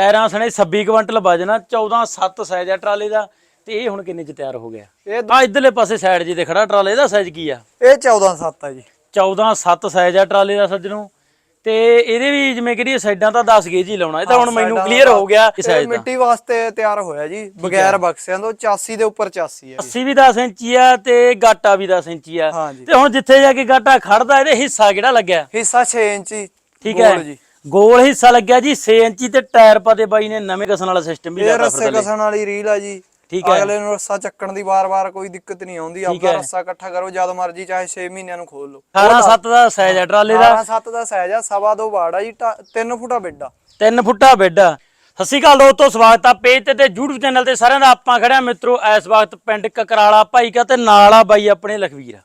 ਟਾਇਰਾਂ ਸਣੇ 26 quintal ਵਜਣਾ 14 7 size ਆ ਟਰਾਲੇ ਦਾ ਤੇ ਇਹ ਹੁਣ ਕਿੰਨੇ ਚ ਤਿਆਰ ਹੋ ਗਿਆ? ਇਹ ਆ ਇਧਰਲੇ ਪਾਸੇ ਸਾਈਡ ਜੀ ਤੇ ਖੜਾ ਟਰਾਲੇ ਦਾ ਸਾਈਜ਼ ਕੀ ਆ? ਇਹ 14 7 ਆ ਜੀ। 14 7 ਸਾਈਜ਼ ਆ ਟਰਾਲੇ ਦਾ ਸੱਜਣੋ। ਤੇ ਇਹਦੇ ਵੀ ਜਿਵੇਂ ਕਿਹੜੀ ਸਾਈਡਾਂ ਤਾਂ 10 ਗੇਜ ਹੀ ਲਾਉਣਾ ਇਹ ਤਾਂ ਹੁਣ ਮੈਨੂੰ ਕਲੀਅਰ ਹੋ ਗਿਆ ਇਹ ਸਾਈਜ਼ ਦਾ। ਮਿੱਟੀ ਵਾਸਤੇ ਤਿਆਰ ਹੋਇਆ ਜੀ ਬਗੈਰ ਬਕਸਿਆਂ ਤੋਂ 84 ਦੇ ਉੱਪਰ 84 ਹੈ 80 ਵੀ 10 ਇੰਚੀ ਆ ਤੇ ਗਾਟਾ ਵੀ 10 ਇੰਚੀ ਆ। ਤੇ ਹੁਣ ਜਿੱਥੇ ਜਾ ਕੇ ਗਾਟਾ ਖੜਦਾ ਇਹਦੇ ਹਿੱਸਾ ਕਿਹੜਾ ਲੱਗਿਆ? ਹਿੱਸਾ 6 ਇੰਚੀ ਠੀਕ ਹੈ। ਜੀ। ਗੋਲ ਹਿੱਸਾ ਲੱਗਿਆ ਜੀ 6 ਇੰਚੀ ਤੇ ਟਾਇਰ ਪਾਦੇ ਬਾਈ ਨੇ ਨਵੇਂ ਕਸਣ ਵਾਲਾ ਸਿਸਟਮ ਵੀ ਇਹ ਲਾਤਾ ਰੱਸੇ ਕਸਣ ਵਾਲੀ ਰੀਲ ਆ ਜੀ। ਠੀਕ ਹੈ। ਅਗਲੇ ਨੂੰ ਰੱਸਾ ਚੱਕਣ ਦੀ ਵਾਰ-ਵਾਰ ਕੋਈ ਦਿੱਕਤ ਨਹੀਂ ਆਉਂਦੀ। ਆਪਣਾ ਹੈ। ਰੱਸਾ ਇਕੱਠਾ ਕਰੋ ਜਦ ਮਰਜ਼ੀ ਚਾਹੇ 6 ਮਹੀਨਿਆਂ ਨੂੰ ਖੋਲ ਲਓ। 18 7 ਦਾ ਸਾਈਜ਼ ਆ ਟਰਾਲੇ ਦਾ। 12 7 ਦਾ ਸਾਈਜ਼ ਆ ਸਵਾ ਦੋ ਬਾੜ ਆ ਜੀ 3 ਫੁੱਟਾ ਬੈੱਡ ਆ। 3 ਫੁੱਟਾ ਬੈੱਡ ਸਤਿ ਸ਼੍ਰੀ ਅਕਾਲ ਦੋਸਤੋ ਸਵਾਗਤ ਆ ਪੇਜ ਤੇ ਤੇ YouTube ਚੈਨਲ ਤੇ। ਸਾਰਿਆਂ ਦਾ ਆਪਾਂ ਖੜਿਆ ਮਿੱਤਰੋ ਇਸ ਵਕਤ ਪਿੰਡ ਕਕਰਾਲਾ ਭਾਈ ਕਾ ਤੇ ਨਾਲ ਆ ਬਾਈ ਆਪਣੇ ਲਖਵੀਰ।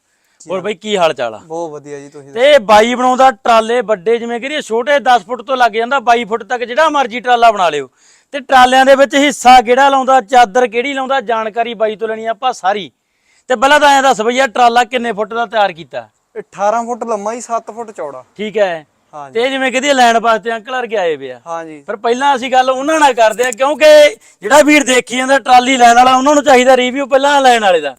ਹੋਰ ਬਾਈ ਕੀ ਹਾਲ ਚਾਲ ਆ? ਬਹੁਤ ਵਧੀਆ ਜੀ ਤੁਸੀਂ ਤੇ ਬਾਈ ਬਣਾਉਂਦਾ ਟਰਾਲੇ ਵੱਡੇ ਜਿਵੇਂ ਕਿ ਛੋਟੇ 10 ਫੁੱਟ ਤੋਂ ਲੱਗ ਜਾਂਦਾ 22 ਫੁੱਟ ਤੱਕ ਜਿਹੜਾ ਮਰਜ਼ੀ ਟਰਾਲਾ ਬਣਾ ਲਿਓ। ਤੇ ਟਰਾਲਿਆਂ ਦੇ ਵਿੱਚ ਹਿੱਸਾ ਕਿਹੜਾ ਲਾਉਂਦਾ ਚਾਦਰ ਕਿਹੜੀ ਲਾਉਂਦਾ ਜਾਣਕਾਰੀ ਬਾਈ ਤੋਂ ਲੈਣੀ ਆਪਾਂ ਸਾਰੀ। ਤੇ ਪਹਿਲਾਂ ਤਾਂ ਐਂ ਦੱਸ ਬਈਆ ਟਰਾਲਾ ਕਿੰਨੇ ਫੁੱਟ ਦਾ ਤਿਆਰ ਕੀਤਾ? ਇਹ 18 ਫੁੱਟ ਲੰਮਾ ਹੀ 7 ਫੁੱਟ ਚੌੜਾ। ਠੀਕ ਹੈ। ਹਾਂਜੀ। ਤੇ ਜਿਵੇਂ ਕਿਹਦੀ ਲੈਣ ਵਾਸਤੇ ਅੰਕਲ ਵਰਗੇ ਆਏ ਵੇ ਆ। ਹਾਂਜੀ। ਪਰ ਪਹਿਲਾਂ ਅਸੀਂ ਗੱਲ ਉਹਨਾਂ ਨਾਲ ਕਰਦੇ ਆ ਕਿਉਂਕਿ ਜਿਹੜਾ ਵੀਰ ਦੇਖੀ ਜਾਂਦਾ ਟਰਾਲੀ ਲੈਣ ਵਾਲਾ ਉਹਨਾਂ ਨੂੰ ਚਾਹੀਦਾ ਰਿਵਿਊ ਪਹਿਲਾਂ ਲੈਣ ਵਾਲੇ ਦਾ।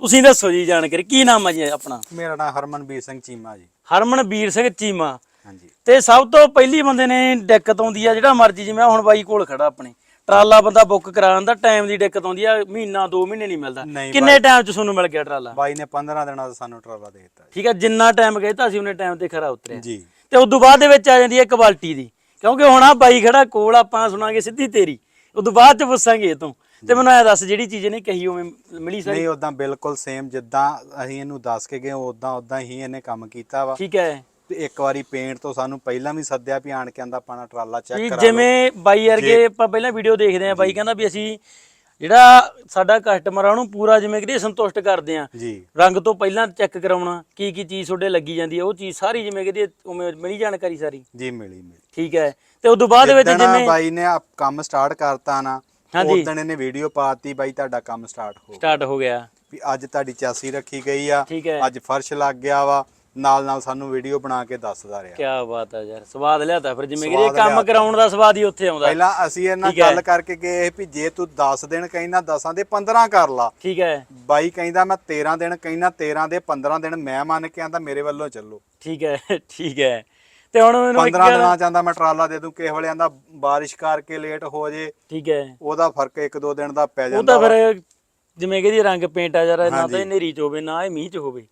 ਤੁਸੀਂ ਦੱਸੋ ਜੀ ਜਾਣਕਾਰੀ ਕੀ ਨਾਮ ਆ ਜੀ ਆਪਣਾ? ਮੇਰਾ ਨਾਮ ਹਰਮਨਵੀਰ ਸਿੰਘ ਚੀਮਾ ਜੀ। ਹਰਮਨਵੀਰ ਸਿੰਘ ਚੀਮਾ। ਹਾਂਜੀ। ਤੇ ਸਭ ਤੋਂ ਪਹਿਲੀ ਬੰਦੇ ਨੇ ਦਿੱਕਤ ਆਉਂਦੀ ਆ ਜਿਹੜਾ ਮਰਜ਼ੀ ਜਿਵੇਂ ਹੁਣ ਬਾਈ ਕੋਲ ਖੜਾ ਆਪਣੇ। ਟਰਾਲਾ ਬੰਦਾ ਬੁੱਕ ਕਰਾਉਣ ਦਾ ਟਾਈਮ ਦੀ ਦਿੱਕਤ ਆਉਂਦੀ ਆ ਮਹੀਨਾ 2 ਮਹੀਨੇ ਨਹੀਂ ਮਿਲਦਾ। ਨਹੀਂ ਕਿੰਨੇ ਟਾਈਮ ਚ ਤੁਹਾਨੂੰ ਮਿਲ ਗਿਆ ਟਰਾਲਾ? ਬਾਈ ਨੇ 15 ਦਿਨਾਂ ਦਾ ਸਾਨੂੰ ਟਰਾਲਾ ਦੇ ਦਿੱਤਾ ਠੀਕ ਆ ਜਿੰਨਾ ਟਾਈਮ ਕਹਿੰਦਾ ਸੀ ਉਹਨੇ ਟਾਈਮ ਤੇ ਖਰਾ ਉਤਰਿਆ। ਜੀ। ਤੇ ਉਦੋਂ ਬਾਅਦ ਦੇ ਵਿੱਚ ਆ ਜਾਂਦੀ ਹੈ ਕੁਆਲਿਟੀ ਦੀ। ਕਿਉਂਕਿ ਹੁਣ ਆ ਬਾਈ ਖੜਾ ਕੋਲ ਆਪਾਂ ਸੁਣਾਂਗੇ ਸਿੱਧੀ ਤੇਰੀ। ਉਦੋਂ ਬਾਅਦ ਚ ਪੁੱਛਾਂਗੇ ਇਹ ਤੋਂ। ਤੇ ਮੈਨੂੰ ਐ ਦੱਸ ਜਿਹੜੀ ਚੀਜ਼ ਨਹੀਂ ਕਹੀ ਉਵੇਂ ਮਿਲੀ ਸਾਰੀ? ਨਹੀਂ ਉਦਾਂ ਬਿਲਕੁਲ ਸੇਮ ਜਿੱਦਾਂ ਅਸੀਂ ਇਹਨੂੰ ਦੱਸ ਕੇ ਗਏ ਉਦਾਂ ਉਦਾਂ ਹੀ ਇਹਨੇ ਕੰਮ ਕੀਤਾ ਵਾ। ਠੀਕ ਹੈ। ਤੇ ਇੱਕ ਵਾਰੀ ਪੇਂਟ ਤੋਂ ਸਾਨੂੰ ਪਹਿਲਾਂ ਵੀ ਸੱਦਿਆ ਵੀ ਆਣ ਕੇ ਆਂਦਾ ਪਾਣਾ ਟਰਾਲਾ ਚੈੱਕ ਕਰਾ ਲਓ। ਜਿਵੇਂ ਬਾਈ ਵਰਗੇ ਆਪਾਂ ਪਹਿਲਾਂ ਵੀਡੀਓ ਦੇਖਦੇ ਆ ਬਾਈ ਕਹਿੰਦਾ ਵੀ ਅਸੀਂ ਜਿਹੜਾ ਸਾਡਾ ਕਸਟਮਰ ਆ ਉਹਨੂੰ ਪੂਰਾ ਜਿਵੇਂ ਕਿ ਸੰਤੁਸ਼ਟ ਕਰਦੇ ਆ ਜੀ। ਰੰਗ ਤੋਂ ਪਹਿਲਾਂ ਚੈੱਕ ਕਰਾਉਣਾ ਕੀ ਕੀ ਚੀਜ਼ ਤੁਹਾਡੇ ਲੱਗੀ ਜਾਂਦੀ ਹੈ ਉਹ ਚੀਜ਼ ਸਾਰੀ ਜਿਵੇਂ ਕਿ ਉਵੇਂ ਮਿਲੀ ਜਾਣਕਾਰੀ ਸਾਰੀ। ਜੀ ਮਿਲੀ ਮਿਲੀ। ਠੀਕ ਹੈ। ਤੇ ਉਦੋਂ ਬਾਅਦ ਦੇ ਵਿੱਚ ਜਿਵੇਂ ਬਾਈ ਨੇ ਕੰਮ ਸਟਾਰਟ ਕਰਤਾ ਨਾ ਹਾਂਜੀ। ਉਦੋਂ ਇਹਨੇ ਵੀਡੀਓ ਪਾਤੀ ਬਾਈ ਤੁਹਾਡਾ ਕੰਮ ਸਟਾਰਟ ਹੋ ਗਿਆ। ਸਟਾਰਟ ਹੋ ਗਿਆ। ਵੀ ਅੱਜ ਤੁਹਾਡੀ ਚਾਸੀ ਰੱਖੀ ਗਈ ਆ। ਠੀਕ ਹੈ। ਅੱਜ ਫਰਸ਼ ਲੱਗ ਗਿਆ ਵਾ। ਨਾਲ ਨਾਲ ਸਾਨੂੰ ਵੀਡੀਓ ਬਣਾ ਕੇ ਦੱਸਦਾ ਰਿਹਾ। ਕੀ ਬਾਤ ਆ ਯਾਰ ਸਵਾਦ ਲਿਆਤਾ ਫਿਰ। ਜਿਵੇਂ ਕਿ ਇਹ ਸਵਾਦ ਕੰਮ ਲਿਆਤਾ। ਕਰਾਉਣ ਦਾ ਸਵਾਦ ਹੀ ਉੱਥੇ ਆਉਂਦਾ। ਪਹਿਲਾਂ ਅਸੀਂ ਇਹਨਾਂ ਠੀਕ ਹੈ। ਗੱਲ ਕਰਕੇ ਗਏ ਵੀ ਜੇ ਤੂੰ 10 ਦਿਨ ਕਹਿੰਦਾ 10 ਦੇ 15 ਕਰ ਲਾ। ਠੀਕ ਹੈ। ਬਾਈ ਕਹਿੰਦਾ ਮੈਂ 13 ਦਿਨ ਕਹਿੰਦਾ 13 ਦੇ 15 ਦਿਨ ਮੈਂ ਮੰਨ ਕੇ ਆਂਦਾ ਮੇਰੇ ਵੱਲੋਂ ਚੱਲੋ। ਠੀਕ ਹੈ ਠੀਕ ਹੈ। ਤੇ ਹੁਣ ਮੈਨੂੰ ਇੱਕ 15 ਦਿਨਾਂ ਚਾਹੁੰਦਾ ਮੈਂ ਟਰਾਲਾ ਦੇ ਦੂੰ ਕਿਸੇ ਵੇਲੇ ਆਂਦਾ ਬਾਰਿਸ਼ ਕਰਕੇ ਲੇਟ ਹੋ ਜੇ ਠੀਕ ਹੈ। ਉਹਦਾ ਫ਼ਰਕ ਇੱਕ ਦੋ ਦਿਨ ਦਾ ਪੈ ਉਹ ਜਾਂਦਾ ਤਾਂ ਫਿਰ ਜਿਵੇਂ ਕਿ ਇਹਦੀ ਰੰਗ ਪੇਂਟ ਆ ਯਾਰ ਨਾ ਤਾਂ ਇਹ ਨੇਰੀ ਚ ਹੋਵੇ ਨਾ ਇਹ ਮੀਂਹ ਚ ਹੋਵੇ।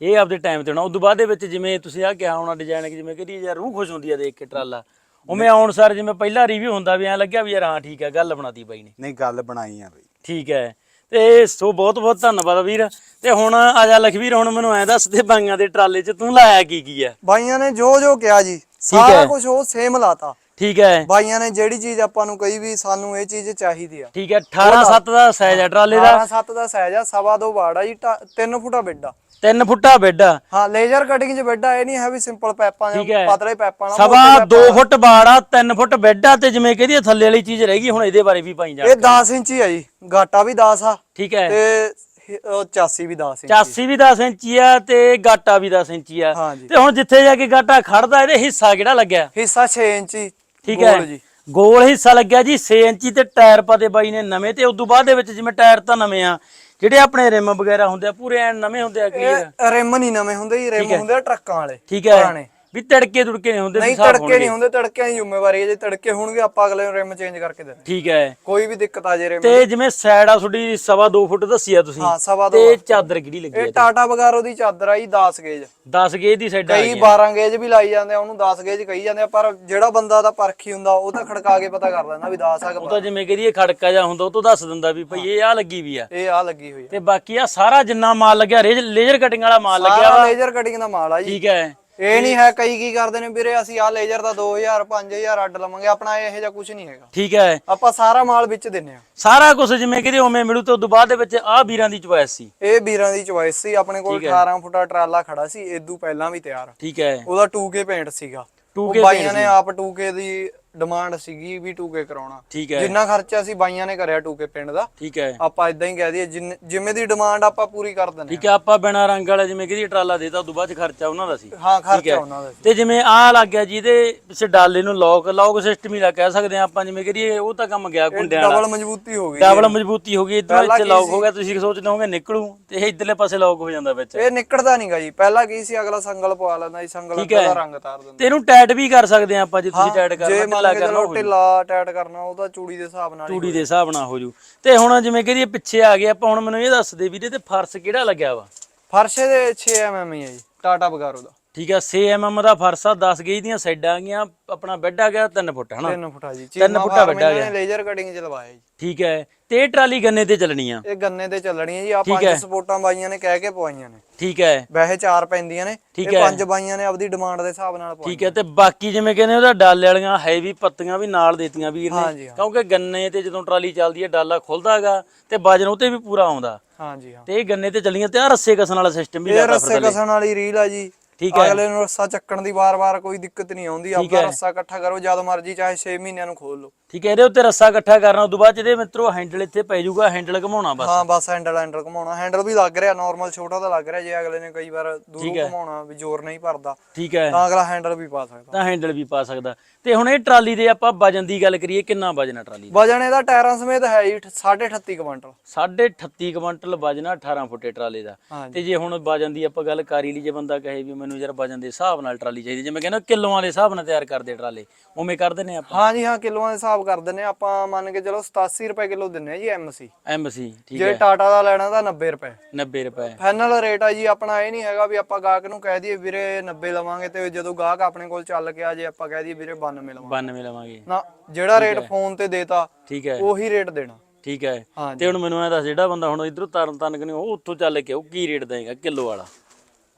ਇਹ ਆਪਦੇ ਟਾਈਮ ਤੇ ਹੋਣਾ। ਉਦੋਂ ਬਾਅਦ ਦੇ ਵਿੱਚ ਜਿਵੇਂ ਤੁਸੀਂ ਆ ਕਿਹਾ ਹੋਣਾ ਡਿਜ਼ਾਈਨ ਜਿਵੇਂ ਕਿ ਯਾਰ ਰੂਹ ਖੁਸ਼ ਹੁੰਦੀ ਆ ਦੇਖ ਕੇ ਟਰਾਲਾ। ਉਵੇਂ ਆਉਣ ਸਰ ਜਿਵੇਂ ਪਹਿਲਾ ਰਿਵਿਊ ਹੁੰਦਾ ਵੀ ਐ ਲੱਗਿਆ ਵੀ ਯਾਰ ਹਾਂ ਠੀਕ ਹੈ ਗੱਲ ਬਣਾਤੀ ਬਾਈ ਨੇ। ਨਹੀਂ ਗੱਲ ਬਣਾਈ ਆ ਬਈ। ਠੀਕ ਹੈ। ਤੇ ਸੋ ਬਹੁਤ ਬਹੁਤ ਧੰਨਵਾਦ ਵੀਰ। ਤੇ ਹੁਣ ਆ ਜਾ ਲਖਵੀਰ ਹੁਣ ਮੈਨੂੰ ਐ ਦੱਸ ਦੇ ਬਾਈਆਂ ਦੇ ਟਰਾਲੇ 'ਚ ਤੂੰ ਲਾਇਆ ਕੀ ਕੀ ਆ ਬਾਈਆਂ ਨੇ ਜੋ ਜੋ ਕਿਹਾ ਜੀ। ਸਾਰਾ ਕੁਝ ਉਹ ਸੇਮ ਲਾਤਾ। ਠੀਕ ਹੈ ਬਾਈਆਂ ਨੇ ਜਿਹੜੀ ਚੀਜ਼ ਆਪਾਂ ਨੂੰ ਕਹੀ ਵੀ ਸਾਨੂੰ ਇਹ ਚੀਜ਼ ਚਾਹੀਦੀ ਆ। ਠੀਕ ਹੈ 18 7 ਦਾ ਸਾਈਜ਼ ਆ ਟਰਾਲੇ ਦਾ। 12 7 ਦਾ ਸਾਈਜ਼ ਆ ਸਵਾ ਦੋ ਬਾੜ ਜੀ 3 ਫੁੱਟਾ ਬੈੱਡ 3 ਫੁੱਟਾ ਬੈੱਡ ਆ। ਹਾਂ ਲੇਜ਼ਰ ਕਟਿੰਗ ਚ ਬੈੱਡ ਆ ਇਹ ਨਹੀਂ ਹੈ ਵੀ ਸਿੰਪਲ ਪੈਪਾਂ ਠੀਕ ਜਾਂ। ਪਤਲੇ ਪੈਪਾਂ ਨਾਲ ਸਵਾ ਮੋਟੇ 2 ਫੁੱਟ ਬਾੜਾ 3 ਫੁੱਟ ਬੈੱਡ ਆ ਤੇ ਜਿਵੇਂ ਕਹਿੰਦੀ ਥੱਲੇ ਵਾਲੀ ਚੀਜ਼ ਰਹਿ ਗਈ ਹੁਣ ਇਹਦੇ ਬਾਰੇ ਵੀ ਪਾਈ ਇਹ 10 ਇੰਚੀ ਆ ਜੀ ਗਾਟਾ ਵੀ 10 ਆ ਠੀਕ ਹੈ। ਤੇ ਹ- ਉਹ 84 ਵੀ 10 ਇੰਚ 84 ਵੀ 10 ਇੰਚੀ ਆ ਤੇ ਗਾਟਾ ਵੀ 10 ਇੰਚੀ ਆ। ਹਾਂਜੀ। ਤੇ ਹੁਣ ਜਿੱਥੇ ਜਾ ਕੇ ਗਾਟਾ ਖੜਦਾ ਇਹਦੇ ਹਿੱਸਾ ਕਿਹੜਾ ਲੱਗਿਆ? ਹਿੱਸਾ 6 ਇੰਚੀ ਠੀਕ ਗੋਲ ਹੈ। ਜੀ। ਗੋਲ ਹਿੱਸਾ ਲੱਗਿਆ ਜੀ 6 ਇੰਚੀ ਤੇ ਟਾਇਰ ਪਾਦੇ ਬਾਈ ਨੇ ਨਵੇਂ ਤੇ ਉਦੋਂ ਬਾਅਦ ਦੇ ਵਿੱਚ ਜਿਵੇਂ ਟਾਇਰ ਤਾਂ ਨਵੇਂ ਆ ਜਿਹੜੇ ਆਪਣੇ ਰਿਮ ਵਗੈਰਾ ਹੁੰਦੇ ਆ ਪੂਰੇ ਐਨ ਨਵੇਂ ਹੁੰਦੇ ਆ ਕਲੀਅਰ ਰਿਮ ਨਹੀਂ ਨਵੇਂ ਹੁੰਦੇ ਜੀ ਰਿਮ ਹੁੰਦੇ ਆ ਟਰੱਕਾਂ ਵਾਲੇ ਠੀਕ ਹੈ। ਪੁਰਾਣੇ। ਵੀ ਤੜਕੇ ਤੁੜਕੇ ਨਹੀਂ ਹੁੰਦੇ ਨਹੀਂ ਸਾਫ਼ ਤੜਕੇ ਹੋਣਗੇ। ਨਹੀਂ ਹੁੰਦੇ ਤੜਕਿਆਂ ਦੀ ਜ਼ਿੰਮੇਵਾਰੀ ਹੈ ਜੇ ਤੜਕੇ ਹੋਣਗੇ ਆਪਾਂ ਅਗਲੇ ਨੂੰ ਰਿਮ ਚੇਂਜ ਕਰਕੇ ਦੇਣੇ। ਠੀਕ ਹੈ। ਕੋਈ ਵੀ ਦਿੱਕਤ ਆ ਜੇ ਰਿਮ ਤੇ ਜਿਵੇਂ ਸਾਈਡ ਆ ਤੁਹਾਡੀ ਸਵਾ 2 ਫੁੱਟ ਦੱਸੀ ਆ ਤੁਸੀਂ ਹਾਂ ਸਵਾ ਦੋ ਤੇ ਚਾਦਰ ਕਿਹੜੀ ਲੱਗੀ ਇਹ ਆ ਟਾਟਾ ਬਗਾਰੋ ਦੀ ਚਾਦਰ ਆ ਜੀ 10 ਗੇਜ। 10 ਗੇਜ ਦੀ ਸਾਈਡ ਆ ਕਈ 12 ਗੇਜ ਵੀ ਲਾਈ ਜਾਂਦੇ ਆ ਉਹਨੂੰ 10 ਗੇਜ ਕਹੀ ਜਾਂਦੇ ਆ ਪਰ ਜਿਹੜਾ ਬੰਦਾ ਦਾ ਪਰਖੀ ਹੁੰਦਾ ਉਹ ਤਾਂ ਖੜਕਾ ਕੇ ਪਤਾ ਕਰ ਲੈਂਦਾ ਵੀ 10 ਆ ਕਿ ਉਹ ਤਾਂ ਜਿਵੇਂ ਕਹਦੀਏ ਖੜਕਾ ਜਾ ਹੁੰਦਾ ਉਹ ਤੋਂ ਦੱਸ ਦਿੰਦਾ ਵੀ ਭਈ ਇਹ ਆ ਲੱਗੀ ਵੀ ਆ। ਇਹ ਆ ਲੱਗੀ ਹੋਈ ਆ। ਤੇ ਬਾਕੀ ਆ ਸਾਰਾ ਜਿੰਨਾ ਮਾਲ ਲੱਗਿਆ ਲੇਜ਼ਰ ਕਟਿੰਗ ਵਾਲਾ ਮਾਲ ਲੱਗਿਆ ਸਾਰਾ ਲੇਜ਼ਰ ਕਟਿੰਗ ਦਾ ਮਾਲ ਆ ਜੀ। ਠੀਕ ਹੈ। ਇਹ ਨਹੀਂ ਹੈ ਕਈ ਕੀ ਕਰਦੇ ਨੇ ਵੀਰੇ ਅਸੀਂ ਆ ਲੇਜ਼ਰ ਦਾ 2000 5000 ਅੱਡ ਲਵਾਂਗੇ ਆਪਣਾ ਇਹੋ ਜਿਹਾ ਕੁਝ ਨਹੀਂ ਹੈਗਾ। ਠੀਕ ਹੈ। ਆਪਾਂ ਸਾਰਾ ਮਾਲ ਵਿੱਚ ਦਿੰਨੇ ਆ। ਸਾਰਾ ਕੁਝ ਜਿਵੇਂ ਕਿਹਦੇ ਉਵੇਂ ਮਿਲੂ ਤੇ ਉਦੋਂ ਬਾਅਦ ਦੇ ਵਿੱਚ ਆ ਵੀਰਾਂ ਦੀ ਚੁਆਇਸ ਸੀ। ਇਹ ਵੀਰਾਂ ਦੀ ਚੁਆਇਸ ਸੀ ਆਪਣੇ ਕੋਲ 18 ਫੁੱਟਾ ਟਰਾਲਾ ਖੜਾ ਸੀ ਇਦੋਂ ਪਹਿਲਾਂ ਵੀ ਤਿਆਰ। ਠੀਕ ਹੈ। ਉਹਦਾ 2K ਪੇਂਟ ਸੀਗਾ। 2K ਉਹ ਬਾਈਆਂ ਨੇ ਆਪ 2K ਦੀ ਡਿਮਾਂਡ ਸੀਗੀ ਵੀ 2K ਕਰਾਉਣਾ। ਠੀਕ ਹੈ। ਜਿੰਨਾ ਖਰਚਾ ਅਸੀਂ ਬਾਈਆਂ ਨੇ ਕਰਿਆ 2K ਪਿੰਡ ਦਾ ਠੀਕ ਹੈ। ਆਪਾਂ ਇਦਾਂ ਹੀ ਕਹਿ ਦਈਏ ਜਿੰਨ- ਜਿਵੇਂ ਦੀ ਡਿਮਾਂਡ ਆਪਾਂ ਪੂਰੀ ਕਰ ਦਿੰਦੇ ਠੀਕ ਹੈ। ਆਪਾਂ ਬਿਨਾ ਰੰਗ ਵਾਲਾ ਜਿਵੇਂ ਕਿ ਟਰਾਲਾ ਦੇਤਾ ਉਦੋਂ ਬਾਅਦ ਖਰਚਾ ਉਹਨਾਂ ਦਾ ਸੀ। ਹਾਂ। ਖਰਚਾ ਉਹਨਾਂ ਦਾ ਸੀ। ਤੇ ਜਿਵੇਂ ਆਹ ਲੱਗ ਗਿਆ ਜਿਹਦੇ ਪਿੱਛੇ ਡਾਲੇ ਨੂੰ ਲੌਕ ਲੌਕ ਸਿਸਟਮ ਹੀ ਲਾ ਕਹਿ ਸਕਦੇ ਆ ਆਪਾਂ ਜਿਵੇਂ ਕਰੀਏ ਉਹ ਤਾਂ ਕੰਮ ਗਿਆ ਕੁੰਡਿਆਂ ਵਾਲਾ। ਡਬਲ ਮਜ਼ਬੂਤੀ ਹੋ ਗਈ ਡਬਲ ਮਜ਼ਬੂਤੀ ਹੋ ਗਈ ਇਧਰੋਂ ਕੀ ਲੌਕ? ਹੋ ਗਿਆ ਤੁਸੀਂ ਸੋਚਦੇ ਹੋਗੇ ਨਿਕਲੂ ਤੇ ਇਹ ਇਧਰਲੇ ਪਾਸੇ ਲੌਕ ਹੋ ਜਾਂਦਾ ਵਿੱਚ। ਇਹ ਨਿਕਲਦਾ ਨਹੀਂਗਾ ਜੀ। ਪਹਿਲਾਂ ਕੀ ਸੀ ਅਗਲਾ ਸੰਗਲ ਪਵਾ ਲੈਂਦਾ ਸੀ ਸੰਗਲ। ਦਾ ਰੰਗ ਤਾਰ ਦਿੰਦਾ। ਤੇ ਇਹਨੂੰ ਟੈਟ ਵੀ ਕਰ ਸਕਦੇ ਆ ਆਪਾਂ ਜੇ ਤੁਸੀਂ ਟੈਟ ਜੇ ਮੰਨ ਢਿੱਲਾ ਕੇ ਕਰਨਾ ਚਲੋ ਹੋ ਜੂ ਢਿੱਲਾ ਟੈਟ ਕਰਨਾ ਉਹਦਾ ਚੂੜੀ ਦੇ ਹਿਸਾਬ ਨਾਲ ਹੀ ਚੂੜੀ ਦੇ ਹਿਸਾਬ ਨਾਲ ਹੋ ਜੂ। ਤੇ ਹੁਣ ਜਿਵੇਂ ਕਰੀਏ ਪਿੱਛੇ ਆ ਗਏ ਆਪਾਂ ਹੁਣ ਮੈਨੂੰ ਇਹ ਦੱਸ ਦੇ ਵੀਰੇ ਤੇ ਫਰਸ਼ ਕਿਹੜਾ ਲੱਗਿਆ ਵਾ? ਫਰਸ਼ੇ ਦੇ 6 mm ਹੀ ਹੈ ਜੀ ਟਾਟਾ ਬਗਾਰੋ ਦਾ। ਠੀਕ ਆ 6 mm ਦਾ ਫਰਸ਼ ਆ 10 ਗੇਜ ਦੀਆਂ ਸਾਈਡਾਂ ਆ ਗਈਆਂ ਆਪਣਾ ਬੈੱਡ ਆ ਗਿਆ 3 ਫੁੱਟ ਹਨਾ? 3 ਫੁੱਟਾ ਜੀ। ਤਿੰਨ ਚੀਮਾ ਫੁੱਟਾ ਫਾਰਮ ਵੱਡਾ ਇਹਨਾਂ ਨੇ ਲੇਜ਼ਰ ਕਟਿੰਗ ਚ ਲਵਾਇਆ ਜੀ। ਠੀਕ ਹੈ ਤੇ ਇਹ ਟਰਾਲੀ ਗੰਨੇ ਤੇ ਚੱਲਣੀ ਆ। ਇਹ ਗੰਨੇ ਤੇ ਚੱਲਣੀ ਹੈ ਜੀ ਆ ਪੰਜ। ਸਪੋਰਟਾਂ ਬਾਈਆਂ ਨੇ ਕਹਿ ਕੇ ਪਵਾਈਆਂ ਨੇ। ਠੀਕ ਹੈ। ਵੈਸੇ ਚਾਰ ਪੈਂਦੀਆਂ ਨੇ ਇਹ। ਪੰਜ ਬਾਈਆਂ ਨੇ ਆਪਦੀ ਡਿਮਾਂਡ ਦੇ ਹਿਸਾਬ ਨਾਲ ਪਵਾਈਆਂ ਠੀਕ ਹੈ ਤੇ ਬਾਕੀ ਜਿਵੇਂ ਕਹਿੰਦੇ ਉਹਦਾ ਡਾਲੇ ਵਾਲੀਆਂ ਹੈਵੀ ਪੱਤੀਆਂ ਵੀ ਨਾਲ ਦੇਤੀਆਂ ਵੀਰ ਨੇ। ਕਿਉਂਕਿ ਗੰਨੇ ਤੇ ਜਦੋਂ ਟਰਾਲੀ ਚੱਲਦੀ ਹੈ ਡਾਲਾ ਖੁੱਲਦਾ ਹੈਗਾ ਤੇ ਵਜਨ ਉਹ ਤੇ ਵੀ ਪੂਰਾ ਆਉਂਦਾ। ਹਾਂਜੀ ਹਾਂ। ਤੇ ਇਹ ਗੰਨੇ ਤੇ ਚੱਲੀਆਂ ਤੇ ਆ ਰੱਸੇ ਕਸਣ ਵਾਲਾ ਸਿਸਟਮ ਵੀ ਇਹ ਲੱਗਾ ਰੱਸੇ ਕਸਣ ਵਾਲੀ ਰੀਲ ਆ ਜੀ। ਠੀਕ ਹੈ। ਅਗਲੇ ਨੂੰ ਰੱਸਾ ਚੱਕਣ ਦੀ ਵਾਰ-ਵਾਰ ਕੋਈ ਦਿੱਕਤ ਨਹੀਂ ਆਉਂਦੀ ਹੈ। ਰੱਸਾ ਇਕੱਠਾ ਕਰੋ ਜਦ ਮਰਜ਼ੀ ਚਾਹੇ 6 ਮਹੀਨਿਆਂ ਨੂੰ ਖੋਲ ਲਓ ਠੀਕ ਹੈ ਇਹਦੇ ਉੱਤੇ ਰੱਸਾ ਇਕੱਠਾ ਕਰਨਾ ਉਸ ਤੋਂ ਬਾਅਦ ਜਿਹਦੇ ਮਿੱਤਰੋ ਹੈਂਡਲ ਇੱਥੇ ਪੈ ਜਾਊਗਾ ਹੈਂਡਲ ਘਮਾਉਣਾ ਬਸ। ਹਾਂ ਬਸ ਹੈਂਡਲ ਹੈਂਡਲ ਘਮਾਉਣਾ। ਹੈਂਡਲ ਵੀ ਲੱਗ ਰਿਹਾ ਨਾਰਮਲ ਛੋਟਾ ਤਾਂ ਲੱਗ ਰਿਹਾ ਜੇ ਅਗਲੇ ਨੇ ਕਈ ਵਾਰ ਦੂਰੋਂ ਘਮਾਉਣਾ ਵੀ ਜ਼ੋਰ ਨਹੀਂ ਭਰਦਾ ਠੀਕ ਹੈ। ਤਾਂ ਅਗਲਾ ਹੈਂਡਲ ਵੀ ਪਾ ਸਕਦਾ। ਤਾਂ ਹੈਂਡਲ ਵੀ ਪਾ ਸਕਦਾ। ਤੇ ਹੁਣ ਇਹ ਟਰਾਲੀ ਦੇ ਆਪਾਂ ਵਜਨ ਦੀ ਗੱਲ ਕਰੀਏ ਕਿੰਨਾ ਵਜਨ ਹੈ ਟਰਾਲੀ ਦਾ? ਵਜਨ ਇਹਦਾ ਟਾਇਰਾਂ ਸਮੇਤ ਹੈ ਜੀ 38.5 ਕੁਇੰਟਲ। 38 ਕੁਇੰਟਲ ਵਜਨ ਆ 18 ਫੁੱਟੇ ਟਰਾਲੇ ਦਾ। ਤੇ ਜੇ ਹੁਣ ਵਜਨ ਦੀ ਆਪਾਂ ਗੱਲ ਕਰੀ ਲਈ ਜੇ ਬੰਦਾ ਕਹੇ ਵੀ ਮੈਨੂੰ ਯਾਰ ਵਜਨ ਦੇ ਹਿਸਾਬ ਨਾਲ ਟਰਾਲੀ ਚਾਹੀਦੀ ਜਿਵੇਂ ਕਹਿੰਦਾ ਕਿਲੋਆਂ ਦੇ ਹਿਸਾਬ ਨਾਲ ਤਿਆਰ ਕਰਦੇ ਟਰਾਲੇ ਉਵੇਂ ਕਰਦੇ ਨੇ ਆਪਾਂ। ਹਾਂਜੀ ਹਾਂ ਕਿਲੋਆਂ ਦੇ ਹਿਸਾਬ ਕਰ ਦਿੰਨੇ ਆ, ਆਪਾਂ ਮੰਨ ਕੇ ਚਲੋ 87 ਰੁਪਏ ਕਿਲੋ ਦਿੰਨੇ ਆ ਜੀ ਐਮਸੀ ਐਮਸੀ ਠੀਕ ਜੇ ਹੈ। ਟਾਟਾ ਦਾ ਲੈਣਾ ਤਾਂ 90 ਰੁਪਏ। 90 ਰੁਪਏ। ਫਾਈਨਲ ਰੇਟ ਆ ਜੀ ਆਪਣਾ ਇਹ ਨਹੀਂ ਹੈਗਾ ਵੀ ਆਪਾਂ ਗਾਹਕ ਨੂੰ ਕਹਿ ਦਈਏ ਵੀਰੇ 90 ਲਵਾਂਗੇ ਤੇ ਜਦੋਂ ਗਾਹਕ ਆਪਣੇ ਕੋਲ ਚੱਲ ਕੇ ਆ ਜੇ ਆਪਾਂ ਕਹਿ ਦਈਏ ਵੀਰੇ 92 ਲਵਾਂਗੇ। 92 ਲਵਾਂਗੇ। ਨਾ ਜਿਹੜਾ ਰੇਟ ਫੋਨ ਤੇ ਦੇਤਾ ਠੀਕ ਹੈ। ਉਹੀ ਰੇਟ ਦੇਣਾ। ਠੀਕ ਹੈ। ਹਾਂਜੀ ਤੇ ਹੁਣ ਮੈਨੂੰ ਇਹ ਦੱਸ ਜਿਹੜਾ ਬੰਦਾ ਹੁਣ ਇਧਰੋਂ ਤਰਨ ਤਰਨ ਕਨੀ ਉਹ ਉੱਥੋਂ ਚੱਲ ਕੇ ਉਹ ਕੀ ਰੇਟ ਦੇਗਾ ਕਿਲੋ ਵਾਲਾ?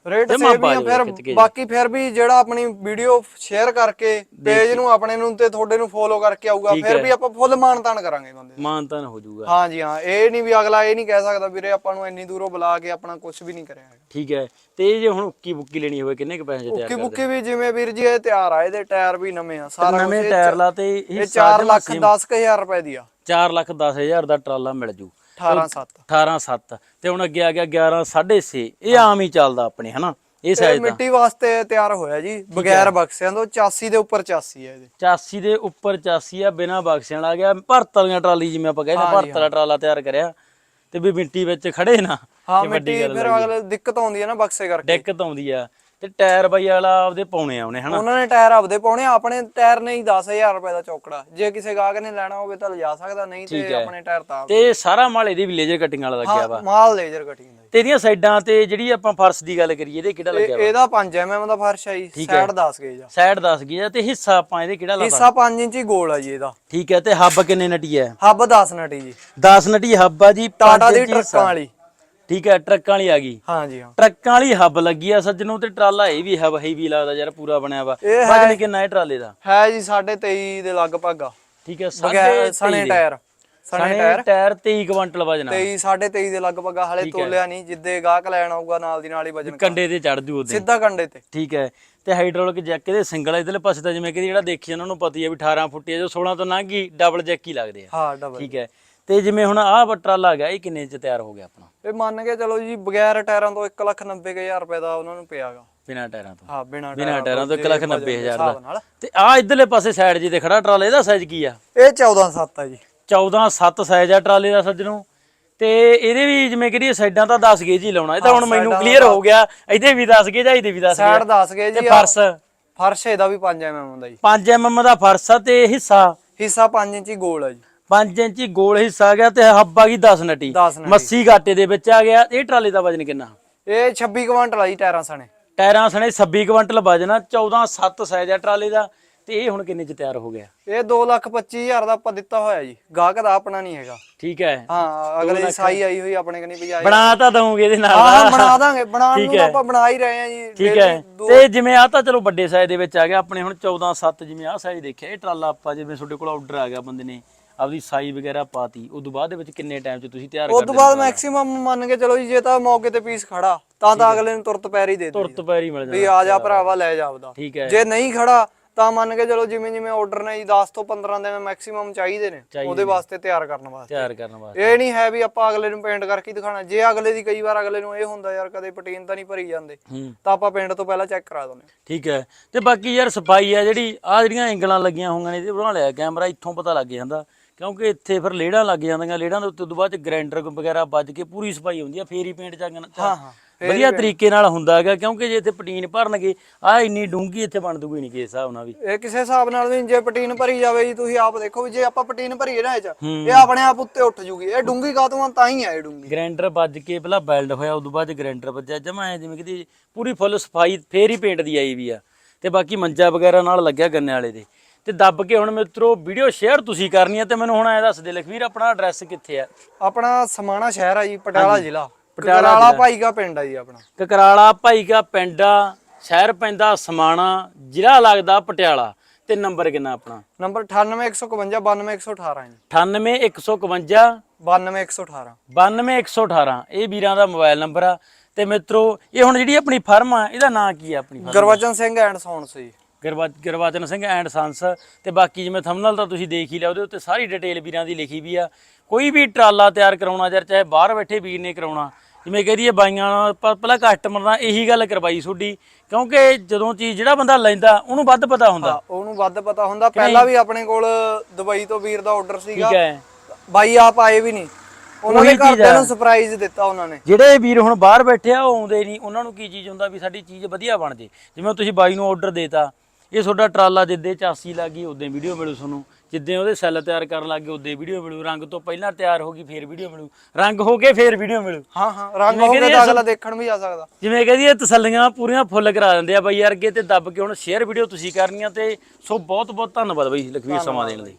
ਰੇਟ ਸੇਮ ਹੀ ਆ ਫਿਰ ਕੇ। ਬਾਕੀ ਫਿਰ ਵੀ ਜਿਹੜਾ ਆਪਣੀ ਵੀਡੀਓ ਸ਼ੇਅਰ ਕਰਕੇ ਪੇਜ ਨੂੰ ਆਪਣੇ ਨੂੰ ਤੇ ਤੁਹਾਡੇ ਨੂੰ ਫੋਲੋ ਕਰਕੇ ਆਊਗਾ ਫਿਰ। ਵੀ ਆਪਾਂ ਫੁੱਲ ਮਾਨਤਾਨ ਕਰਾਂਗੇ ਬੰਦੇ ਦਾ। ਮਾਨਤਾਨ ਹੋ ਜਾਊਗਾ। ਹਾਂਜੀ ਹਾਂ ਇਹ ਨਹੀਂ ਵੀ ਅਗਲਾ ਇਹ ਨਹੀਂ ਕਹਿ ਸਕਦਾ ਵੀਰੇ ਆਪਾਂ ਨੂੰ ਇੰਨੀ ਦੂਰੋਂ ਬੁਲਾ ਕੇ ਆਪਣਾ ਕੁਝ ਵੀ ਨਹੀਂ ਕਰਿਆ ਹੈਗਾ। ਠੀਕ ਹੈ ਤੇ ਜੇ ਹੁਣ ਉੱਕੀ ਬੁੱਕੀ ਲੈਣੀ ਹੋਵੇ ਕਿੰਨੇ ਕੁ ਪੈਸੇ 'ਚ ਤਿਆਰ ਕਰਦੇ? ਬੁੱਕੀ ਵੀ ਜਿਵੇਂ ਵੀਰ ਜੀ ਇਹ ਤਿਆਰ ਆ ਇਹਦੇ ਟਾਇਰ ਵੀ ਨਵੇਂ ਆ ਸਾਰਾ ਨਵੇਂ ਟਾਇਰ ਲਾ ਤੇ ਇਹ 4 ਲੱਖ 10 ਕੁ ਹਜ਼ਾਰ ਰੁਪਏ ਦੀ ਆ। 4 ਲੱਖ 10 ਹਜ਼ਾਰ ਦਾ ਟਰਾਲਾ ਮਿਲ ਜੂ। 18 7 18 7 ਤੇ ਹੁਣ ਅੱਗੇ ਆ ਗਿਆ 11 6.5 ਇਹ ਆਮ ਹੀ ਚੱਲਦਾ ਆਪਣੇ ਹਨਾ? ਇਹ ਸਾਈਜ਼ ਦਾ। ਮਿੱਟੀ ਵਾਸਤੇ ਤਿਆਰ ਹੋਇਆ ਜੀ ਬਗੈਰ ਬਕਸਿਆਂ ਤੋਂ 84 ਦੇ ਉੱਪਰ 84 ਹੈ ਇਹਦੇ। 84 ਦੇ ਉੱਪਰ 84 ਆ ਬਿਨਾ ਬਕਸਿਆਂ ਆ ਗਿਆ। ਭਰਤ ਵਾਲੀਆਂ ਟਰਾਲੀ ਜਿਵੇਂ ਆਪਾਂ ਕਹਿੰਦੇ ਭਰਤ ਵਾਲਾ ਟਰਾਲਾ ਤਿਆਰ ਕਰਿਆ। ਤੇ ਵੀ ਮਿੱਟੀ ਵਿੱਚ ਖੜੇ ਨਾ ਹਾਂ ਮਿੱਟੀ ਫਿਰ ਅਗਲੇ ਦਿੱਕਤ ਆਉਂਦੀ ਹੈ ਨਾ ਬਕਸੇ ਕਰਕੇ। ਦਿੱਕਤ ਆਉਂਦੀ ਆ। ਤੇ ਟਾਇਰ ਬਾਈ ਵਾਲਾ ਆਪਦੇ ਪਾਉਣੇ ਆ ਉਹਨੇ ਹਨਾ? ਉਹਨਾਂ ਨੇ ਟਾਇਰ ਆਪਦੇ ਪਾਉਣੇ ਆ, ਆਪਣੇ ਟਾਇਰ ਨੇ ਹੀ 10000 ਰੁਪਏ ਦਾ ਚੌਕੜਾ। ਜੇ ਕਿਸੇ ਗਾਹਕ ਨੇ ਲੈਣਾ ਹੋਵੇ ਤਾਂ ਲਿਜਾ ਸਕਦਾ ਨਹੀਂ ਤੇ ਆਪਣੇ ਟਾਇਰ ਤਾਂ ਤੇ ਸਾਰਾ ਮਾਲ ਇਹਦੀ ਵੀ ਲੇਜ਼ਰ ਕਟਿੰਗ ਵਾਲਾ ਲੱਗਿਆ ਵਾ। ਮਾਲ ਲੇਜ਼ਰ ਕਟਿੰਗ ਦਾ ਤੇ ਇਹਦੀਆਂ ਸਾਈਡਾਂ ਤੇ ਜਿਹੜੀ ਆਪਾਂ ਫਰਸ਼ ਦੀ ਗੱਲ ਕਰੀਏ ਇਹਦੇ ਕਿਹੜਾ। ਲੱਗਿਆ ਇਹ- ਇਹਦਾ 5 ਐਮਐਮ ਦਾ ਫਰਸ਼ ਹੈ ਜੀ ਸਾਈਡ 10 ਗੇਜ ਆ। ਸਾਈਡ 10 ਗਿਆ ਤੇ ਹਿੱਸਾ ਆਪਾਂ ਇਹਦੇ ਕਿਹੜਾ ਲਾਤਾ? ਹਿੱਸਾ 5 ਇੰਚੀ ਗੋਲ ਆ ਜੀ ਇਹਦਾ। ਠੀਕ ਹੈ ਤੇ ਹੱਬ ਕਿੰਨੇ ਨਟੀ ਹੈ? ਹੱਬ 10 ਨਟੀ ਜੀ। 10 ਨਟੀ ਹੱਬ ਆ ਜੀ ਟਾਟਾ ਦੀ ਇੰਚੀ ਟਰੱਕਾਂ। ਵਾਲੀ। ਠੀਕ ਹੈ ਟਰੱਕਾਂ ਵਾਲੀ ਆ ਗਈ। ਹਾਂਜੀ ਹਾਂ। ਟਰੱਕਾਂ ਵਾਲੀ ਹੱਬ ਲੱਗੀ ਆ ਸੱਜਣੋਂ ਤੇ ਟਰਾਲਾ ਇਹ ਵੀ ਹੱਬ ਹੈਵੀ ਲੱਗਦਾ ਯਾਰ ਪੂਰਾ ਬਣਿਆ ਵਾ। ਇਹ ਵਜਨ ਕਿੰਨਾ ਹੈ ਟਰਾਲੇ ਦਾ। ਹੈ ਜੀ 23.5 ਦੇ ਲਗਭਗ ਆ। ਠੀਕ ਹੈ ਬਗੈਰ ਸਣੇ ਟਾਇਰ ਸਣੇ ਟਾਇਰ। Tyre 23 quintal ਵਜਣਾ। 23 23.5 ਦੇ ਲਗਭਗ ਆ ਹਲੇ ਤੋਲਿਆ ਨਹੀਂ ਜਿੱਦੇ ਗਾਹਕ ਲੈਣ ਆਊਗਾ ਨਾਲ ਦੀ ਨਾਲ ਹੀ ਵਜਨ ਕੰਡੇ ਤੇ ਚੜ ਜੂ ਉਹਦੇ। ਸਿੱਧਾ ਕੰਡੇ ਤੇ। ਠੀਕ ਹੈ ਤੇ ਹਾਈਡ੍ਰੋਲਿਕ ਜੈਕ ਇਹਦੇ ਸਿੰਗਲ ਇਧਰਲੇ ਪਾਸੇ ਤਾਂ ਜਿਵੇਂ ਕਿ ਜਿਹੜਾ ਦੇਖੀ ਉਹਨਾਂ ਨੂੰ ਪਤਾ ਹੀ ਹੈ ਵੀ 18 ਫੁੱਟੀ ਹੈ ਜੋ 16 ਤੋਂ ਲੰਘ ਗਈ ਡਬਲ ਜੈਕ ਹੀ ਲੱਗਦੇ ਆ। ਹਾਂ ਡਬਲ ਠੀਕ ਹੈ ਤੇ ਜਿਵੇਂ ਹੁਣ ਆਹ ਟਰਾਲਾ ਗਿਆ ਇਹ ਕਿੰਨੇ ਚ ਤਿਆਰ ਹੋ ਗਿਆ ਆਪਣਾ? ਇਹ ਮੰਨ ਕੇ ਚਲੋ ਜੀ ਬਗੈਰ ਟਾਇਰਾਂ ਤੋਂ 1,90,000 ਰੁਪਏ ਦਾ ਉਹਨਾਂ ਨੂੰ ਪਿਆਗਾ ਬਿਨਾ ਟਾਇਰਾਂ ਤੋਂ? ਹਾਂ ਬਿਨਾ ਬਿਨਾ ਟਾਇਰਾਂ ਤੋਂ ਜੇ 1 ਲੱਖ ਵਜਨ 90 ਦੇ। ਤੇ ਆਹ ਇਧਰਲੇ ਪਾਸੇ ਸਾਈਡ ਜੀ ਤੇ ਖੜਾ ਟਰਾਲਾ ਇਹਦਾ ਸਾਈਜ਼ ਕੀ ਆ? ਇਹ 14.7 ਆ ਜੀ। 14 7 ਸਾਈਜ਼ ਆ ਟਰਾਲੇ ਦਾ ਸੱਜਣੋਂ ਤੇ ਇਹਦੇ ਵੀ ਜਿਵੇਂ ਕਰੀਏ ਸਾਈਡਾਂ ਤਾਂ 10 ਗੇਜ ਹੀ ਲਾਉਣਾ। ਇਹ ਤਾਂ ਹੁਣ ਮੈਨੂੰ ਕਲੀਅਰ ਹੋ ਗਿਆ। ਇਹਦੇ ਵੀ 10 ਗੇਜ ਆ ਇਹਦੇ ਵੀ 10 ਸਾਈਡ ਗੇਜ 10 ਗਏ ਤੇ ਫਰਸ਼? ਫਰਸ਼ ਇਹਦਾ ਵੀ 5 ਐਮਐਮ ਹੁੰਦਾ ਜੀ। 5 mm ਦਾ ਫਰਸ਼ ਆ ਤੇ ਹਿੱਸਾ? ਹਿੱਸਾ 5 ਇੰਚੀ ਗੋਲ ਆ ਜੀ। 5 ਇੰਚੀ ਗੋਲ ਹਿੱਸਾ ਆ ਗਿਆ ਤੇ ਹੱਬ ਗਈ 10 ਨਟੀ। 10 ਨਟੀ। ਮੱਸੀ ਘਾਟੇ ਦੇ ਵਿੱਚ ਆ ਗਿਆ। ਇਹ ਟਰਾਲੇ ਦਾ ਵਜਨ ਕਿੰਨਾ? ਇਹ 26 ਕੁਇੰਟਲ ਆ ਜੀ ਟਾਇਰਾਂ ਸਣੇ। ਟਾਇਰਾਂ ਸਣੇ 26 ਕੁਇੰਟਲ ਵਜਨ ਆ 14 7 ਸਾਈਜ਼ ਆ ਟਰਾਲੇ ਦਾ। ਤੇ ਇਹ ਹੁਣ ਕਿੰਨੇ ਚ ਤਿਆਰ ਹੋ ਗਿਆ? ਇਹ 2,25,000 ਦਾ ਆਪਾਂ ਦਿੱਤਾ ਹੋਇਆ ਜੀ। ਗਾਹਕ ਦਾ ਆਪਣਾ ਨਹੀਂ ਹੈਗਾ। ਠੀਕ ਹੈ। ਹਾਂ ਅਗਲੇ ਦੀ ਸਾਈ ਆਈ ਹੋਈ ਆਪਣੇ ਕਨੀ ਭਜਾਈ ਬਣਾ ਤਾਂ ਦਵਾਂਗੇ ਇਹਦੇ ਨਾਲ। ਹਾਂ ਦਾ। ਬਣਾ ਦਾਂਗੇ। ਬਣਾਉਣ ਠੀਕ ਨੂੰ ਤਾਂ ਹੈ। ਆਪਾਂ ਬਣਾ ਹੀ ਰਹੇ ਆ ਜੀ। ਠੀਕ ਹੈ। ਦੋ- ਤੇ ਜਿਵੇਂ ਆ ਤਾਂ ਚਲੋ ਵੱਡੇ ਸਾਈਜ਼ ਦੇ ਵਿੱਚ ਆ ਗਿਆ। ਆਪਣੇ ਹੁਣ 14 7 ਜਿਵੇਂ ਆ ਸਾਈਜ਼ ਦੇਖਿਆ ਇਹ ਟਰਾਲਾ ਆਪਾਂ ਜਿਵੇਂ ਤੁਹਾਡੇ ਕੋਲ ਆਰਡਰ ਆ ਗਿਆ ਬੰਦੇ ਨੇ। ਆਪਦੀ ਸਾਈ ਵਗੈਰਾ ਪਾਤੀ ਤੋਂ ਬਾਅਦ ਦੇ ਵਿੱਚ ਕਿੰਨੇ ਟਾਈਮ 'ਚ ਤੁਸੀਂ ਤਿਆਰ ਉਸ ਤੋਂ ਬਾਅਦ ਮੈਕਸਿਮਮ ਮੰਨ ਕੇ ਚਲੋ ਜੀ ਜੇ ਤਾਂ ਮੌਕੇ ਤੇ ਪੀਸ ਖੜਾ ਤਾਂ ਤਾਂ ਅਗਲੇ ਨੂੰ ਤੁਰਤ ਪੈਰ ਦੇ ਦੇ ਤੁਰਤ ਪੈਰੀ ਮਿਲ ਵੀ ਆ ਜਾ ਭਰਾਵਾ ਲੈ ਜਾ ਆਪਦਾ। ਠੀਕ ਹੈ। ਜੇ ਨਹੀਂ ਖੜਾ ਤਾਂ ਮੰਨ ਕੇ ਚਲੋ ਜਿਵੇਂ ਜਿਵੇਂ ਆਰਡਰ ਨੇ ਜੀ 10 ਤੋਂ 15 ਦਿਨ ਮੈਕਸਿਮਮ ਚਾਹੀਦੇ ਨੇ ਚਾਹੀਦੇ ਉਹਦੇ ਵਾਸਤੇ ਤਿਆਰ ਕਰਨ ਵਾਸਤੇ। ਤਿਆਰ ਕਰਨ ਵਾਸਤੇ। ਇਹ ਨਹੀਂ ਹੈ ਵੀ ਆਪਾਂ ਅਗਲੇ ਨੂੰ ਪੇਂਟ ਕਰਕੇ ਹੀ ਦਿਖਾਣਾ ਜੇ ਅਗਲੇ ਦੀ ਕਈ ਵਾਰ ਅਗਲੇ ਨੂੰ ਇਹ ਹੁੰਦਾ ਯਾਰ ਕਦੇ ਪਟੀਨ ਤਾਂ ਨਹੀਂ ਭਰੀ ਜਾਂਦੇ ਹੂੰ। ਤਾਂ ਆਪਾਂ ਪੇਂਟ ਤੋਂ ਪਹਿਲਾਂ ਚੈੱਕ ਕਰਾ ਦਿੰਦੇ ਠੀਕ ਹੈ। ਤੇ ਬਾਕੀ ਯਾਰ ਸਫ਼ਾਈ ਆ ਜਿਹੜੀ ਆ ਜਿਹੜੀਆਂ ਐਂਗਲਾਂ ਲੱਗੀਆਂ ਹੋਈਆਂ ਨੇ ਇਹਦੇ ਬਣਾ ਲਿਆ ਕੈਮਰਾ ਇੱਥੋਂ ਪਤਾ ਲੱਗ ਜਾਂਦਾ। ਕਿਉਂਕਿ ਇੱਥੇ ਫਿਰ ਲੇੜਾਂ ਲੱਗ ਜਾਂਦੀਆਂ ਲੇੜਾਂ ਦੇ ਉੱਤੇ ਉਦੋਂ ਬਾਅਦ ਚ ਗ੍ਰਾਈਂਡਰ ਵਗੈਰਾ ਵੱਜ ਕੇ ਪੂਰੀ ਸਫ਼ਾਈ ਹੁੰਦੀ ਆ ਫੇਰ ਹੀ ਪੇਂਟ ਚੱਗਣਾ ਹਾਂ, ਹਾਂ, ਵਧੀਆ ਤਰੀਕੇ ਨਾਲ ਹੁੰਦਾ ਹੈਗਾ ਕਿਉਂਕਿ ਜੇ ਇੱਥੇ ਪਟੀਨ ਭਰਨਗੇ ਆ ਇੰਨੀ ਡੂੰਗੀ ਇੱਥੇ ਬਣ ਦੂਗੀ ਨਹੀਂ ਕਿਸ ਹਿਸਾਬ ਨਾਲ ਵੀ। ਇਹ ਕਿਸੇ ਹਿਸਾਬ ਨਾਲ ਵੀ ਜੇ ਪਟੀਨ ਭਰੀ ਜਾਵੇ ਜੀ ਤੁਸੀਂ ਆਪ ਦੇਖੋ ਵੀ ਜੇ ਆਪਾਂ ਪਟੀਨ ਭਰੀਏ ਨਾ ਇਹ ਚ। ਇਹ ਆਪਣੇ ਆਪ ਉੱਤੇ ਉੱਠ ਜੂਗੀ ਇਹ ਡੂੰਗੀ ਕਾਤੋਂ ਤਾਂ ਹੀ ਆ ਇਹ ਡੂੰਗੀ ਗ੍ਰਾਈਂਡਰ ਵੱਜ ਕੇ ਪਹਿਲਾਂ ਬੈਲਡ ਹੋਇਆ ਉਦੋਂ ਬਾਅਦ ਗ੍ਰਾਈਂਡਰ ਵੱਜਿਆ ਜਮਾ ਐ ਜਿਵੇਂ ਕਿ ਪੂਰੀ ਫੁੱਲ ਸਫ਼ਾਈ ਫੇਰ ਹੀ ਪੇਂਟ ਦੀ ਆਈ ਵੀ ਆ। ਤੇ ਬਾਕੀ ਮੰਜਾ ਵਗੈਰਾ ਨਾਲ ਲੱਗਿਆ ਗੰਨੇ ਵਾਲੇ ਦੇ। ਤੇ ਦੱਬ ਕੇ ਹੁਣ ਮਿੱਤਰੋ ਵੀਡੀਓ ਸ਼ੇਅਰ ਤੁਸੀਂ ਕਰਨੀ ਆ ਤੇ ਮੈਨੂੰ ਹੁਣ ਐ ਦੱਸ ਦੇ ਲਖਵੀਰ ਆਪਣਾ ਐਡਰੈਸ ਕਿੱਥੇ ਆ ਆਪਣਾ ਸਮਾਣਾ ਸ਼ਹਿਰ ਆ ਜੀ ਪਟਿਆਲਾ ਜ਼ਿਲ੍ਹਾ। ਪਟਿਆਲਾ ਪਟਿਆਲਾ ਜ਼ਿਲ੍ਹਾ। ਭਾਈ ਕਾ ਪਿੰਡ ਆ ਜੀ ਆਪਣਾ। ਕਕਰਾਲਾ ਭਾਈ ਕਾ ਪਿੰਡ ਆ ਸ਼ਹਿਰ ਪੈਂਦਾ ਸਮਾਣਾ ਜ਼ਿਲ੍ਹਾ ਲੱਗਦਾ ਪਟਿਆਲਾ। ਤੇ ਨੰਬਰ ਕਿੰਨਾ ਆਪਣਾ? ਨੰਬਰ 98151 92118 ਜੀ। 98151 92118 92118 ਇਹ ਵੀਰਾਂ ਦਾ ਮੋਬਾਈਲ ਨੰਬਰ ਆ। ਤੇ ਮਿੱਤਰੋ ਇਹ ਹੁਣ ਜਿਹੜੀ ਆਪਣੀ ਫਰਮ ਆ ਇਹਦਾ ਨਾਂ ਕੀ ਆ ਆਪਣੀ? ਗੁਰਵਚਨ ਸਿੰਘ ਐਂਡ ਸੌਂਸ ਜੀ ਗੁਰਵਾ- ਗੁਰਬਚਨ ਸਿੰਘ ਐਂਡ ਸੰਸ ਤੇ ਬਾਕੀ ਜਿਵੇਂ ਥੰਬਨੇਲ ਤਾਂ ਤੁਸੀਂ ਦੇਖ ਹੀ ਲਿਆ ਉਹਦੇ ਉੱਤੇ ਸਾਰੀ ਡਿਟੇਲ ਵੀਰਾਂ ਦੀ ਲਿਖੀ ਵੀ ਆ। ਕੋਈ ਵੀ ਟਰਾਲਾ ਤਿਆਰ ਕਰਾਉਣਾ ਯਾਰ ਚਾਹੇ ਬਾਹਰ ਬੈਠੇ ਵੀਰ ਨੇ ਕਰਾਉਣਾ ਜਿਵੇਂ ਕਹ ਦਈਏ ਬਾਈਆਂ ਨਾਲ ਪਹਿਲਾਂ ਕਸਟਮਰ ਨਾਲ ਇਹੀ ਗੱਲ ਕਰਵਾਈ ਤੁਹਾਡੀ ਕਿਉਂਕਿ ਜਦੋਂ ਚੀਜ਼ ਜਿਹੜਾ ਬੰਦਾ ਲੈਂਦਾ ਉਹਨੂੰ ਵੱਧ ਪਤਾ ਹੁੰਦਾ। ਉਹਨੂੰ ਵੱਧ ਪਤਾ ਹੁੰਦਾ। ਪਹਿਲਾਂ ਵੀ ਆਪਣੇ ਕੋਲ ਦੁਬਈ ਤੋਂ ਵੀਰ ਦਾ ਆਰਡਰ ਸੀਗਾ। ਠੀਕ ਹੈ। ਬਾਈ ਆਪ ਆਏ ਵੀ ਨਹੀਂ। ਉਹਨਾਂ ਚੀਜ਼ ਘਰਦਿਆਂ। ਨੂੰ ਸਰਪ੍ਰਾਈਜ਼ ਦਿੱਤਾ ਉਹਨਾਂ ਨੇ। ਜਿਹੜੇ ਵੀਰ ਹੁਣ ਬਾਹਰ ਬੈਠੇ ਆ ਉਹ ਆਉਂਦੇ ਨਹੀਂ। ਉਹਨਾਂ ਨੂੰ ਕੀ ਚੀਜ਼ ਹੁੰਦਾ ਵੀ ਸਾਡੀ ਚੀਜ਼ ਵਧੀਆ ਬਣ ਜੇ। ਜਿਵੇਂ ਤੁਸੀਂ ਬਾਈ ਨੂੰ ਆਰਡਰ ਦੇਤਾ ਇਹ ਤੁਹਾਡਾ ਟਰਾਲਾ ਜਿੱਦੇ ਚਾਸੀ ਲੱਗੀ ਉਦੋਂ ਵੀਡੀਓ ਮਿਲੂ ਤੁਹਾਨੂੰ। ਜਿੱਦੇ ਉਹਦੇ ਸੈੱਲ ਤਿਆਰ ਕਰਨ ਲੱਗੇ ਉਦੋਂ ਵੀਡੀਓ ਮਿਲੂ। ਰੰਗ ਤੋਂ ਪਹਿਲਾਂ ਤਿਆਰ ਹੋ ਗਈ ਫੇਰ ਵੀਡੀਓ ਮਿਲੂ। ਰੰਗ ਹੋ ਕੇ ਫੇਰ ਵੀਡੀਓ ਮਿਲੂ। ਹਾਂ ਹਾਂ ਰੰਗ ਹੋ ਕੇ ਤਾਂ ਅਗਲਾ ਦੇਖਣ ਵੀ ਆ ਸਕਦਾ। ਜਿਵੇਂ ਕਹਦੀ ਇਹ ਤਸੱਲੀਆਂ ਪੂਰੀਆਂ ਫੁੱਲ ਕਰਾ ਦਿੰਦੇ ਆ ਬਾਈ ਅਰਗੇ ਤੇ ਦੱਬ ਕੇ ਹੁਣ ਸ਼ੇਅਰ ਵੀਡੀਓ ਤੁਸੀਂ ਕਰਨੀਆਂ ਤੇ ਸੋ ਬਹੁਤ ਬਹੁਤ ਧੰਨਵਾਦ ਬਾਈ ਲਖਵੀਰ ਸਮਾਂ ਦੇਣ ਲਈ।